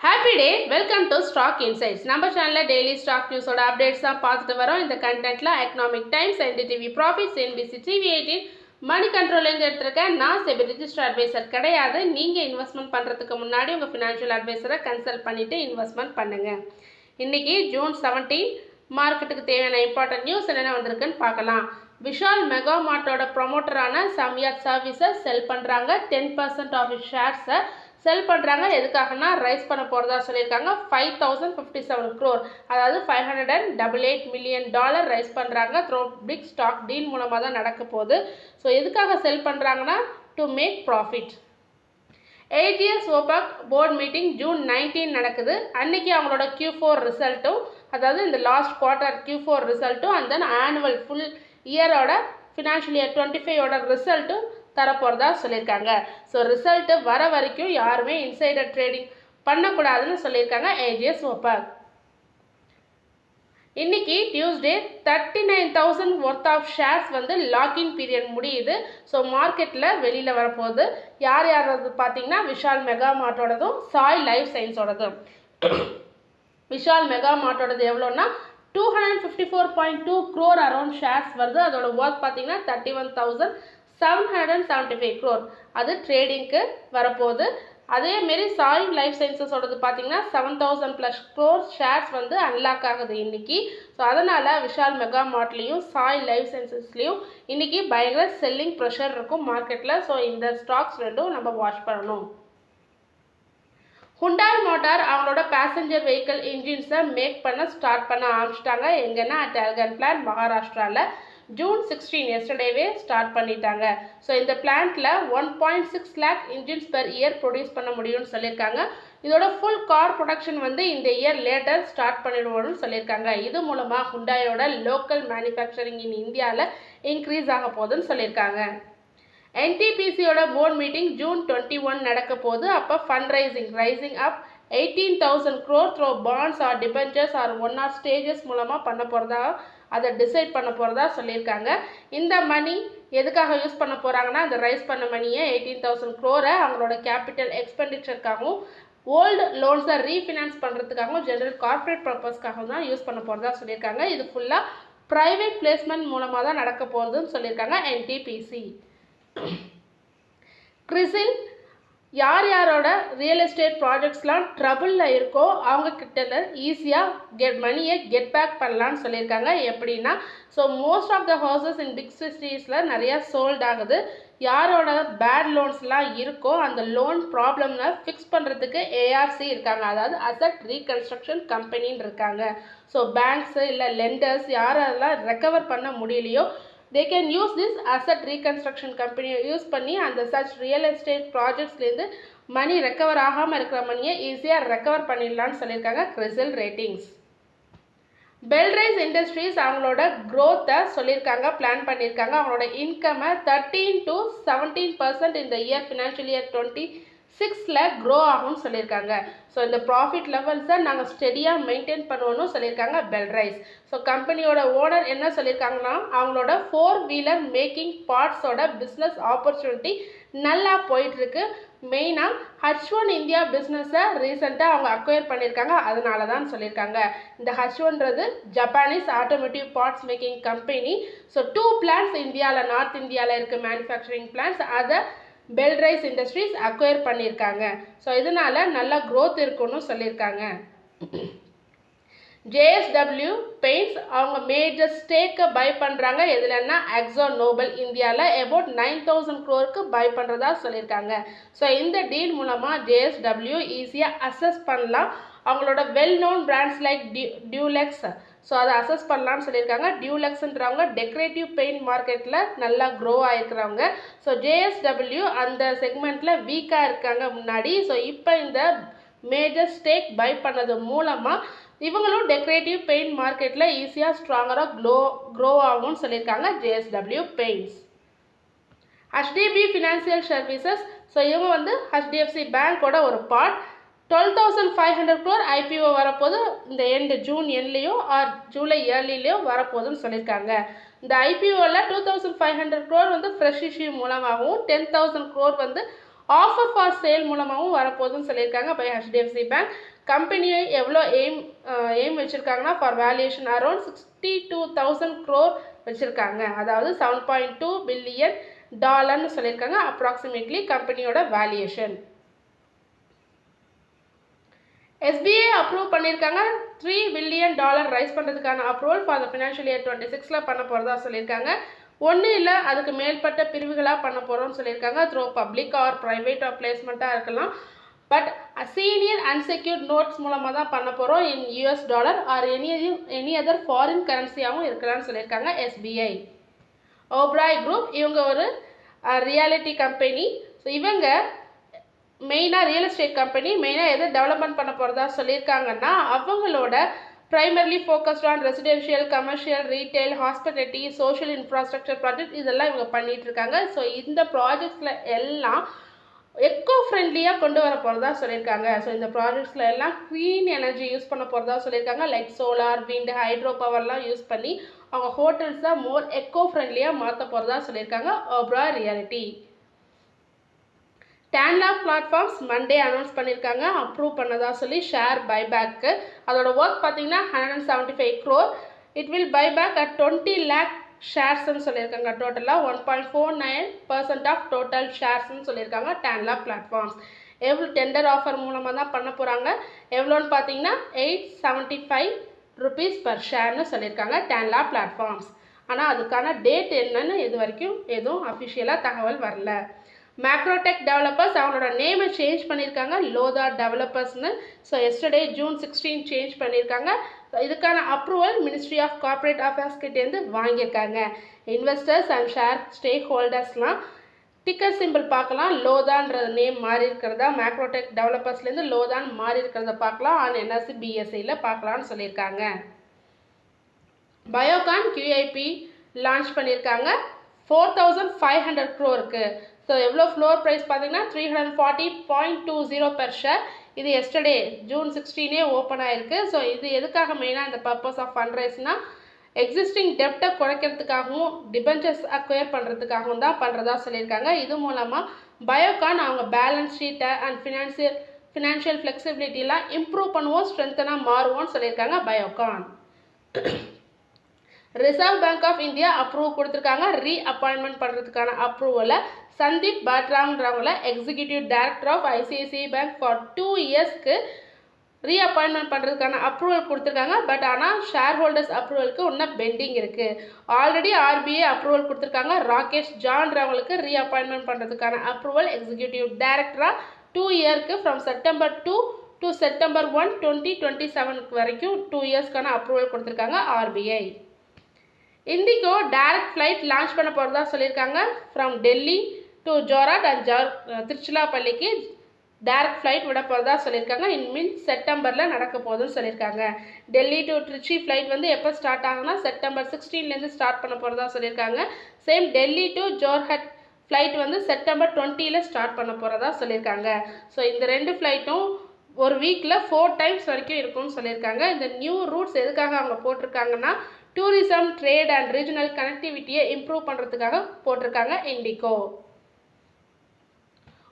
Happy day welcome to stock insights நம்ம சேனலில் daily stock நியூஸோட updates தான் பார்த்துட்டு வரோம். இந்த கண்டென்ட்டில் economic times NDTV profits NBC TV eighteen மணி கண்ட்ரோலேருந்து எடுத்திருக்கேன். நான் செபி ரிஜிஸ்டர் அட்வைசர் கிடையாது. நீங்கள் இன்வெஸ்ட்மெண்ட் பண்ணுறதுக்கு முன்னாடி உங்கள் ஃபினான்ஷியல் அட்வைசரை கன்சல்ட் பண்ணிவிட்டு இன்வெஸ்ட்மெண்ட் பண்ணுங்கள் இன்றைக்கி ஜூன் செவன்டீன் மார்க்கெட்டுக்கு தேவையான இம்பார்ட்டன்ட் நியூஸ் என்னென்ன வந்திருக்குன்னு பார்க்கலாம். விஷால் மெகா மார்ட்டோட ப்ரொமோட்டரான சம்யாத் சர்வீஸை செல் பண்ணுறாங்க டென் பர்சன்ட் ஆஃப் ஷேர்ஸை செல் பண்ணுறாங்க எதுக்காகனா ரைஸ் பண்ண போகிறதா சொல்லியிருக்காங்க. Five thousand fifty seven crore அதாவது five hundred and double eight million dollar rise பண்ணுறாங்க த்ரோ பிக் ஸ்டாக் டீல் மூலமாக தான் நடக்க போகுது. ஸோ எதுக்காக செல் பண்ணுறாங்கன்னா டு மேக் ப்ராஃபிட் ஏஜிஎஸ் ஓபாக் போர்ட் மீட்டிங் ஜூன் நைன்டீன் நடக்குது. அன்றைக்கி அவங்களோட கியூ ஃபோர் ரிசல்ட்டும் அதாவது இந்த லாஸ்ட் குவார்ட்டர் கியூ ஃபோர் ரிசல்ட்டும் அண்ட் தென் ஆனுவல் ஃபுல் இயரோட ஃபினான்ஷியல் இயர் டுவெண்ட்டி ஃபைவோட ரிசல்ட்டும் தரப்போகிறதா சொல்லியிருக்காங்க. ஸோ ரிசல்ட்டு வர வரைக்கும் யாருமே இன்சைடர் ட்ரேடிங் பண்ணக்கூடாதுன்னு சொல்லியிருக்காங்க ஏஜிஎஸ் ஓபாக் இன்னைக்கு Tuesday thirty nine thousand worth of shares வந்து லாக்இன் பீரியட் முடியுது. ஸோ மார்க்கெட்டில் வெளியில் வரப்போகுது. யார் யாரது பார்த்தீங்கன்னா விஷால் மெகா மார்ட்டோடதும் சாய் லைஃப் சயின்ஸோடதும். விஷால் மெகா மார்ட்டோடது எவ்வளோன்னா two hundred fifty four point two crore around shares வருது. அதோட ஒர்க் பார்த்தீங்கன்னா thirty one thousand seven hundred and seventy five crore அது ட்ரேடிங்க்கு வரப்போகுது. அதேமாரி சாய் லைஃப் சயின்சஸோடது பார்த்தீங்கன்னா seven thousand plus crore shares வந்து அன்லாக் ஆகுது இன்றைக்கி ஸோ அதனால் விஷால் மெகா மார்ட்லேயும் சாய் லைஃப் சயின்சஸ்லேயும் இன்றைக்கி பயங்கர செல்லிங் ப்ரெஷர் இருக்கும் மார்க்கெட்டில் ஸோ இந்த ஸ்டாக்ஸ் ரெண்டும் நம்ம வாட்ச் பண்ணணும். ஹுண்டாய் மோட்டார் அவங்களோட பேசஞ்சர் வெஹிக்கிள் இன்ஜின்ஸை மேக் பண்ண ஸ்டார்ட் பண்ண ஆரம்பிச்சிட்டாங்க. எங்கன்னா அட் அல்கன் பிளான் மகாராஷ்டிராவில் ஜூன் சிக்ஸ்டீன் எஸ்டர்டேவே ஸ்டார்ட் பண்ணிட்டாங்க. ஸோ இந்த பிளான்ட்டில் one point six lakh engines per year produce பண்ண முடியும்னு சொல்லியிருக்காங்க. இதோட ஃபுல் கார் ப்ரொடக்ஷன் வந்து இந்த இயர் லேட்டர் ஸ்டார்ட் பண்ணிடுவோம்னு சொல்லியிருக்காங்க. இது மூலமாக ஹுண்டாயோட லோக்கல் மேனுஃபேக்சரிங் இன் இந்தியாவில் இன்க்ரீஸ் ஆக போகுதுன்னு சொல்லியிருக்காங்க. என்டிபிசியோட board meeting June twenty one நடக்க போது அப்போ fund raising raising up eighteen thousand crore through bonds or debentures or one or stages மூலமாக பண்ண போகிறதா அதை டிசைட் பண்ண போகிறதா சொல்லியிருக்காங்க. இந்த மணி எதுக்காக யூஸ் பண்ண போகிறாங்கன்னா அந்த ரைஸ் பண்ண மணியை எயிட்டீன் தௌசண்ட் க்ரோரை அவங்களோட கேபிட்டல் எக்ஸ்பெண்டிச்சருக்காகவும் ஓல்டு லோன்ஸை ரீஃபினான்ஸ் பண்ணுறதுக்காகவும் ஜென்ரல் கார்ப்பரேட் பர்பஸ்க்காகவும் தான் யூஸ் பண்ண போகிறதா சொல்லியிருக்காங்க. இது ஃபுல்லாக ப்ரைவேட் பிளேஸ்மெண்ட் மூலமாக தான் நடக்க போகுதுன்னு சொல்லியிருக்காங்க என்டிபிசி கிறிசில் யார் யாரோட ரியல் எஸ்டேட் ப்ராஜெக்ட்ஸ்லாம் ட்ரபிளில் இருக்கோ அவங்கக்கிட்ட ஈஸியாக கெட் மணியை கெட் பேக் பண்ணலான்னு சொல்லியிருக்காங்க. எப்படின்னா so most of the houses in big சிட்டிஸில் நிறையா சோல்ட் ஆகுது. யாரோட பேட் லோன்ஸ்லாம் இருக்கோ அந்த லோன் ப்ராப்ளம்ல ஃபிக்ஸ் பண்ணுறதுக்கு ஏஆர்சி இருக்காங்க. அதாவது அசட் ரீகன்ஸ்ட்ரக்ஷன் கம்பெனின்னு இருக்காங்க. ஸோ பேங்க்ஸு இல்லை லெண்டர்ஸ் யாரெல்லாம் ரெக்கவர் பண்ண முடியலையோ they can use this asset reconstruction கம்பெனியை யூஸ் பண்ணி அந்த சச் ரியல் எஸ்டேட் ப்ராஜெக்ட்ஸ்லேருந்து மணி ரெக்கவர் ஆகாமல் இருக்கிற மணியை ஈஸியாக ரெக்கவர் பண்ணிடலான்னு சொல்லியிருக்காங்க கிறிசல் ரேட்டிங்ஸ் பெல்ரைஸ் இண்டஸ்ட்ரீஸ் அவங்களோட க்ரோத்தை சொல்லியிருக்காங்க பிளான் பண்ணியிருக்காங்க. அவங்களோட இன்கம்மை தேர்ட்டீன் டு செவன்டீன் பர்சன்ட் இந்த இயர் ஃபினான்ஷியல் இயர் டுவெண்ட்டி சிக்ஸில் க்ரோ ஆகும்னு சொல்லியிருக்காங்க. ஸோ இந்த ப்ராஃபிட் லெவல்ஸை நாங்கள் ஸ்டெடியாக மெயின்டைன் பண்ணுவோம்னு சொல்லியிருக்காங்க பெல்ரைஸ் ஸோ கம்பெனியோட ஓனர் என்ன சொல்லியிருக்காங்கன்னா அவங்களோட ஃபோர் வீலர் மேக்கிங் பார்ட்ஸோட பிஸ்னஸ் ஆப்பர்ச்சுனிட்டி நல்லா போயிட்டுருக்கு. மெயினாக ஹச் ஒன் இந்தியா பிஸ்னஸை ரீசெண்டாக அவங்க அக்வயர் பண்ணியிருக்காங்க. அதனால தான் சொல்லியிருக்காங்க. இந்த H ஒன்றது Japanese automotive parts making company so two plans இந்தியாவில் நார்த் இந்தியாவில் இருக்குது மேனுஃபேக்சரிங் பிளான்ஸ் அதை பெல்ரைஸ் இண்டஸ்ட்ரீஸ் அக்வயர் பண்ணியிருக்காங்க. ஸோ இதனால் நல்லா க்ரோத் இருக்குன்னு சொல்லியிருக்காங்க. ஜேஎஸ்டபிள்யூ பெயிண்ட்ஸ் அவங்க மேஜர் ஸ்டேக்கை பை பண்ணுறாங்க எதுலன்னா அக்ஸோ நோபல் இந்தியாவில் அபவுட் நைன் தௌசண்ட் க்ரோருக்கு பை பண்ணுறதா சொல்லியிருக்காங்க. ஸோ இந்த டீல் மூலமாக ஜேஎஸ்டபிள்யூ ஈஸியாக அசஸ் பண்ணலாம். அவங்களோட வெல் நோன் பிராண்ட்ஸ் லைக் டியூ டியூலெக்ஸ் ஸோ அதை அசஸ் பண்ணலாம்னு சொல்லியிருக்காங்க. டியூலக்ஸ்ன்றவங்க டெக்கரேட்டிவ் பெயிண்ட் மார்க்கெட்டில் நல்லா க்ரோ ஆகிருக்கிறவங்க ஸோ ஜேஎஸ்டபிள்யூ அந்த செக்மெண்ட்டில் வீக்காக இருக்காங்க முன்னாடி. ஸோ இப்போ இந்த மேஜர் ஸ்டேக் பை பண்ணது மூலமாக இவங்களும் டெக்கரேட்டிவ் பெயிண்ட் மார்க்கெட்டில் ஈஸியாக ஸ்ட்ராங்கராக க்ளோ க்ரோ ஆகும்னு சொல்லியிருக்காங்க JSW paints HDB financial services so இவங்க வந்து ஹெச்டிஎஃப்சி பேங்க்கோட ஒரு part twelve thousand five hundred crore IPO வரப்போது இந்த எண்டு ஜூன் எண்ட்லேயோ ஆர் ஜூலை இயர்லிலேயோ வரப்போகுதுன்னு சொல்லியிருக்காங்க. இந்த ஐபிஓவில் two thousand five hundred crore வந்து ஃப்ரெஷ் இஷ்யூ மூலமாகவும் டென் தௌசண்ட் க்ரோர் வந்து ஆஃபர் ஃபார் சேல் மூலமாகவும் வரப்போகுதுன்னு சொல்லியிருக்காங்க பை ஹெச்டிஎஃப்சி பேங்க் கம்பெனியை எவ்வளோ aim aim வச்சுருக்காங்கன்னா for valuation around sixty two thousand crore வச்சுருக்காங்க. அதாவது செவன் பாயிண்ட் டூ பில்லியன் டாலர்னு சொல்லியிருக்காங்க அப்ராக்சிமேட்லி கம்பெனியோட வேல்யூஷன் எஸ்பிஐ அப்ரூவ் பண்ணியிருக்காங்க த்ரீ பில்லியன் டாலர் ரைஸ் பண்ணுறதுக்கான approval for the financial year twenty சிக்ஸில் பண்ண போகிறதா சொல்லியிருக்காங்க. ஒன்றும் இல்லை அதுக்கு மேற்பட்ட பிரிவுகளாக பண்ண போகிறோம்னு சொல்லியிருக்காங்க. Through public or private or பிளேஸ்மெண்ட்டாக இருக்கலாம். பட் சீனியர் அன்செக்யூர்ட் நோட்ஸ் மூலமாக தான் பண்ண போகிறோம் in US dollar or any any other foreign கரன்சியாகவும் இருக்கலாம்னு சொல்லியிருக்காங்க எஸ்பிஐ ஓப்ராய் குரூப் இவங்க ஒரு ரியாலிட்டி கம்பெனி ஸோ இவங்க மெயினாக ரியல் எஸ்டேட் கம்பெனி மெயினாக எது டெவலப்மெண்ட் பண்ண போகிறதா சொல்லியிருக்காங்கன்னா அவங்களோட primarily focused on residential commercial retail hospitality social infrastructure project இதெல்லாம் இவங்க பண்ணிகிட்ருக்காங்க இருக்காங்க. ஸோ இந்த ப்ராஜெக்ட்ஸில் எல்லாம் எக்கோ ஃப்ரெண்ட்லியாக கொண்டு வர போகிறதா சொல்லியிருக்காங்க. ஸோ இந்த ப்ராஜெக்ட்ஸில் எல்லாம் க்ளீன் எனர்ஜி யூஸ் பண்ண போகிறதா சொல்லியிருக்காங்க. லைக் சோலார் விண்ட் ஹைட்ரோ பவர்லாம் யூஸ் பண்ணி அவங்க ஹோட்டல்ஸை மோர் எக்கோ ஃப்ரெண்ட்லியாக மாற்ற போகிறதா சொல்லியிருக்காங்க. Oberoi realty Tanla platforms Monday announce பண்ணியிருக்காங்க அப்ரூவ் பண்ணதா சொல்லி ஷேர் பைபேக்கு அதோட ஒர்க் பார்த்தீங்கன்னா hundred and seventy five crore it will buyback at twenty lakh ஷேர்ஸ்ன்னு சொல்லியிருக்காங்க. டோட்டலாக one point four nine percent of total ஷேர்ஸ்னு சொல்லியிருக்காங்க டேன்லாக் பிளாட்ஃபார்ம்ஸ் எவ்வளோ டெண்டர் ஆஃபர் மூலமாக தான் பண்ண போகிறாங்க எவ்வளோன்னு பார்த்தீங்கன்னா eight seventy five rupees per ஷேர்னு சொல்லியிருக்காங்க டேன்லா பிளாட்ஃபார்ம்ஸ் ஆனால் அதுக்கான டேட் என்னன்னு இது வரைக்கும் எதுவும் அஃபிஷியலாக தகவல் வரல. மேக்ரோடெக் டெவலப்பர்ஸ் அவங்களோட நேமை சேஞ்ச் பண்ணியிருக்காங்க. Lodha டெவலப்பர்ஸ்னு so yesterday June sixteen change பண்ணியிருக்காங்க. இதுக்கான approval ministry of corporate affairs கிட்டேருந்து வாங்கியிருக்காங்க. இன்வெஸ்டர்ஸ் அண்ட் ஷேர் ஸ்டேக் ஹோல்டர்ஸ்லாம் டிக்கர் சிம்பிள் பார்க்கலாம். லோதான்ற நேம் மாறி இருக்கிறதா? மேக்ரோடெக் டெவலப்பர்ஸ்லேருந்து லோதான் மாறி இருக்கிறத பார்க்கலாம். ஆன் என்எஸ்சி பிஎஸ்சியில் பார்க்கலான்னு சொல்லியிருக்காங்க. பயோகான் கியூஐபி லான்ச் பண்ணியிருக்காங்க. ஃபோர் தௌசண்ட் ஃபைவ் ஹண்ட்ரட் க்ரோருக்கு ஸோ எவ்வளோ ஃப்ளோர் ப்ரைஸ் பார்த்தீங்கன்னா three hundred forty point two zero per share இது எஸ்டர்டே ஜூன் சிக்ஸ்டீனே ஓப்பன் ஆயிருக்கு. ஸோ இது எதுக்காக மெயினாக இந்த பர்பஸ் ஆஃப் ஃபண்ட் ரைஸ்னால் எக்ஸிஸ்டிங் டெப்டை குறைக்கிறதுக்காகவும் டிபென்ச்சர்ஸ் அக்வயர் பண்ணுறதுக்காகவும் தான் பண்ணுறதா சொல்லியிருக்காங்க. இது மூலமாக பயோகான் அவங்க பேலன்ஸ் ஷீட்டை அண்ட் ஃபினான்சியல் ஃபினான்ஷியல் ஃப்ளெக்சிபிலிட்டிலாம் இம்ப்ரூவ் பண்ணுவோம் ஸ்ட்ரென்த்தனாக மாறுவோம்னு சொல்லியிருக்காங்க Biocon reserve bank of India approve கொடுத்துருக்காங்க. ரீ அப்பாயின்மெண்ட் பண்ணுறதுக்கான அப்ரூவலை Sandeep பாட்ராங்கிறவங்கள executive director of ICICI bank for two இயர்ஸ்க்கு ரீ அப்பாயின்மெண்ட் பண்ணுறதுக்கான அப்ரூவல் கொடுத்துருக்காங்க. பட் ஆனால் ஷேர் ஹோல்டர்ஸ் அப்ரூவலுக்கு இன்னும் பெண்டிங் இருக்குது ஆல்ரெடி ஆர்பிஐ அப்ரூவல் கொடுத்துருக்காங்க ராகேஷ் ஜான்றவங்களுக்கு ரீ அப்பாயின்மெண்ட் பண்ணுறதுக்கான அப்ரூவல் எக்ஸிக்யூட்டிவ் டைரக்டராக டூ இயர்க்கு from September two to September one twenty twenty செவனுக்கு வரைக்கும் டூ இயர்ஸ்க்கான அப்ரூவல் கொடுத்துருக்காங்க RBI IndiGo direct flight launch பண்ண போகிறதா சொல்லியிருக்காங்க. From Delhi to Jorhat and jar திருச்சிலாப்பள்ளிக்கு டைரக்ட் ஃப்ளைட் விட போகிறதா சொல்லியிருக்காங்க. இன் மீன் செப்டம்பரில் நடக்க போகுதுன்னு சொல்லியிருக்காங்க. டெல்லி டு திருச்சி ஃப்ளைட் வந்து எப்போ ஸ்டார்ட் ஆகுதுன்னா செப்டம்பர் சிக்ஸ்டீன்லேருந்து ஸ்டார்ட் பண்ண போகிறதா சொல்லியிருக்காங்க. Same Delhi to Jorhat flight வந்து செப்டம்பர் டுவெண்ட்டியில் ஸ்டார்ட் பண்ண போகிறதா சொல்லியிருக்காங்க. ஸோ இந்த ரெண்டு ஃப்ளைட்டும் ஒரு வீக்கில் ஃபோர் டைம்ஸ் வரைக்கும் இருக்கும்னு சொல்லியிருக்காங்க. இந்த நியூ ரூட்ஸ் எதுக்காக அவங்க போட்டிருக்காங்கன்னா டூரிசம் ட்ரேட் அண்ட் ரீஜனல் கனெக்டிவிட்டியை இம்ப்ரூவ் பண்ணுறதுக்காக போட்டிருக்காங்க இண்டிகோ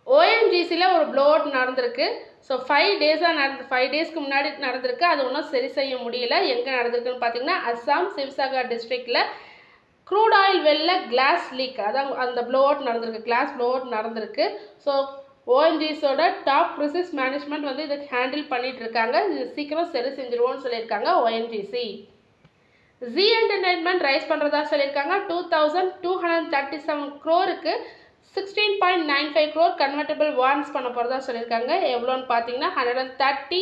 ஓஎன்ஜிசியில் ஒரு ப்ளோட் நடந்திருக்கு. ஸோ ஃபைவ் டேஸாக நடந்து ஃபைவ் டேஸ்க்கு முன்னாடி நடந்திருக்கு. அது ஒன்றும் சரி செய்ய முடியல. எங்கே நடந்திருக்குன்னு பார்த்தீங்கன்னா அஸ்ஸாம் சிவசாகர் டிஸ்ட்ரிக்டில் க்ரூட் ஆயில் வெல்ல கிளாஸ் லீக் அதான் அந்த ப்ளோ அவுட் நடந்திருக்கு. கிளாஸ் ப்ளோட் நடந்திருக்கு ஸோ ஓஎன்ஜிஸோட டாப் க்ரிசிஸ் மேனேஜ்மெண்ட் வந்து இதுக்கு ஹேண்டில் பண்ணிகிட்டு இருக்காங்க. இது சீக்கிரம் சரி செஞ்சிருவோம்னு சொல்லியிருக்காங்க ஓஎன்ஜிசி ஜி என்டர்டைன்மெண்ட் ரைஸ் பண்ணுறதா சொல்லியிருக்காங்க. Two thousand two hundred thirty seven க்ரோருக்கு sixteen point nine five crore convertible warrants பண்ண போகிறதா சொல்லியிருக்காங்க. எவ்வளோன்னு பார்த்தீங்கன்னா hundred and thirty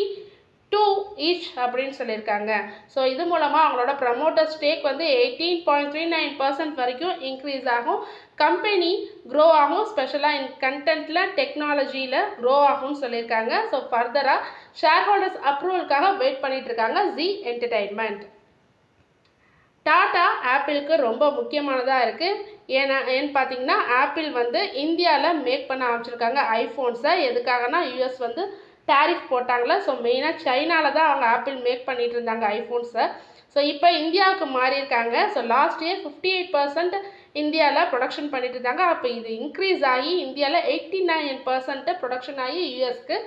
two each அப்படின்னு சொல்லியிருக்காங்க. ஸோ இது மூலமாக அவங்களோட ப்ரமோட்டர் ஸ்டேக் வந்து eighteen point three nine percent வரைக்கும் இன்க்ரீஸ் ஆகும். கம்பெனி க்ரோ ஆகும். ஸ்பெஷலாக இன் கண்டென்ட்டில் டெக்னாலஜியில் க்ரோ ஆகும்னு சொல்லியிருக்காங்க. ஸோ ஃபர்தராக ஷேர் ஹோல்டர்ஸ் அப்ரூவலுக்காக வெயிட் பண்ணிகிட்ருக்காங்க இருக்காங்க. ஜி என்டர்டைன்மெண்ட் டாட்டா ஆப்பிளுக்கு ரொம்ப முக்கியமானதாக இருக்குது ஏன்னா ஏன்னு பார்த்தீங்கன்னா ஆப்பிள் வந்து இந்தியாவில் மேக் பண்ண ஆரம்பிச்சிருக்காங்க. ஐஃபோன்ஸை எதுக்காகனா யூஎஸ் வந்து டேரிஃப் போட்டாங்களே ஸோ மெயினாக சைனாவில் தான் அவங்க ஆப்பிள் மேக் பண்ணிகிட்டு இருந்தாங்க ஐஃபோன்ஸை ஸோ இப்போ இந்தியாவுக்கு மாறியிருக்காங்க. So last year fifty eight percent இந்தியாவில் ப்ரொடக்ஷன் பண்ணிட்டு இருந்தாங்க. அப்போ இது இன்க்ரீஸ் ஆகி இந்தியாவில் எயிட்டி நைன் பர்சன்ட்டு ப்ரொடக்ஷன் ஆகி யூஎஸ்க்கு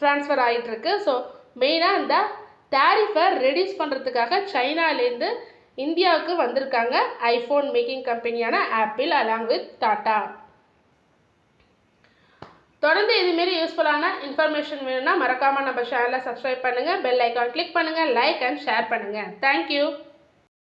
ட்ரான்ஸ்ஃபர் ஆகிட்டுருக்கு ஸோ மெயினாக இந்த டேரிஃபை ரெடியூஸ் பண்ணுறதுக்காக சைனாலேருந்து இந்தியாவுக்கு வந்திருக்காங்க ஐஃபோன் மேக்கிங் கம்பெனியான ஆப்பிள் அலாங் வித் டாட்டா தொடர்ந்து இதுமாரி யூஸ்ஃபுல்லான இன்ஃபர்மேஷன் வேணும்னா மறக்காமல் நம்ம சேனலை சப்ஸ்கிரைப் பண்ணுங்கள் பெல் ஐக்கான் கிளிக் பண்ணுங்கள் லைக் அண்ட் ஷேர் பண்ணுங்கள் தேங்க்யூ